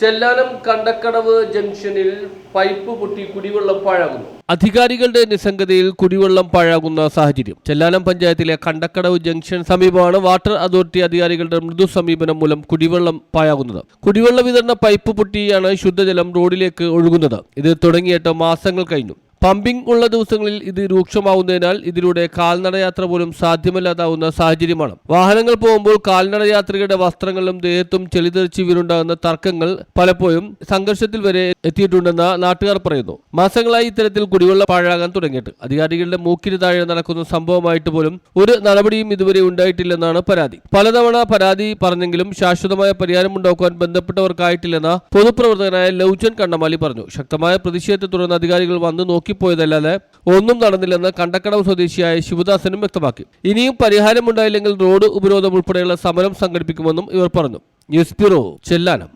Chellanam Kandakkadavu ജംഗ്ഷനിൽ pipe പൊട്ടി കുടിവെള്ളം പാഴാകുന്നു. അധികാരികളുടെ നിസ്സംഗതയിൽ കുടിവെള്ളം പാഴാകുന്ന സാഹചര്യം. ചെല്ലാനം പഞ്ചായത്തിലെ കണ്ടക്കടവ് ജംഗ്ഷൻ സമീപമാണ് വാട്ടർ അതോറിറ്റി അധികാരികളുടെ മൃദു സമീപനം മൂലം കുടിവെള്ളം പാഴാകുന്നത്. കുടിവെള്ള വിതരണ പൈപ്പ് പൊട്ടിയാണ് ശുദ്ധജലം റോഡിലേക്ക് ഒഴുകുന്നത്. ഇത് തുടങ്ങിയിട്ട് മാസങ്ങൾ കഴിഞ്ഞു. പമ്പിംഗ് ഉള്ള ദിവസങ്ങളിൽ ഇത് രൂക്ഷമാവുന്നതിനാൽ ഇതിലൂടെ കാൽനടയാത്ര പോലും സാധ്യമല്ലാതാവുന്ന സാഹചര്യമാണ്. വാഹനങ്ങൾ പോകുമ്പോൾ കാൽനടയാത്രികരുടെ വസ്ത്രങ്ങളിലും ദേഹത്തും ചെളിതെറിച്ച് വീരുണ്ടാകുന്ന തർക്കങ്ങൾ പലപ്പോഴും സംഘർഷത്തിൽ വരെ എത്തിയിട്ടുണ്ടെന്ന് നാട്ടുകാർ പറയുന്നു. മാസങ്ങളായി ഇത്തരത്തിൽ കുടിവെള്ളം പാഴാകാൻ തുടങ്ങിയിട്ട്. അധികാരികളുടെ മൂക്കിന് താഴെ നടക്കുന്ന സംഭവമായിട്ട് പോലും ഒരു നടപടിയും ഇതുവരെ ഉണ്ടായിട്ടില്ലെന്നാണ് പരാതി. പലതവണ പരാതി പറഞ്ഞെങ്കിലും ശാശ്വതമായ പരിഹാരം പരിഹാരമുണ്ടാക്കുവാൻ ബന്ധപ്പെട്ടവർക്കായിട്ടില്ലെന്ന് പൊതുപ്രവർത്തകനായ ലൗജൻ കണ്ണമാലി പറഞ്ഞു. ശക്തമായ പ്രതിഷേധത്തെ തുടർന്ന് അധികാരികൾ വന്നു നോക്കിപ്പോയതല്ലാതെ ഒന്നും നടന്നില്ലെന്ന് കണ്ടക്കടവ് സ്വദേശിയായ ശിവദാസനും വ്യക്തമാക്കി. ഇനിയും പരിഹാരമുണ്ടായില്ലെങ്കിൽ റോഡ് ഉപരോധം ഉൾപ്പെടെയുള്ള സമരം സംഘടിപ്പിക്കുമെന്നും ഇവർ പറഞ്ഞു. News bureau Chellanam.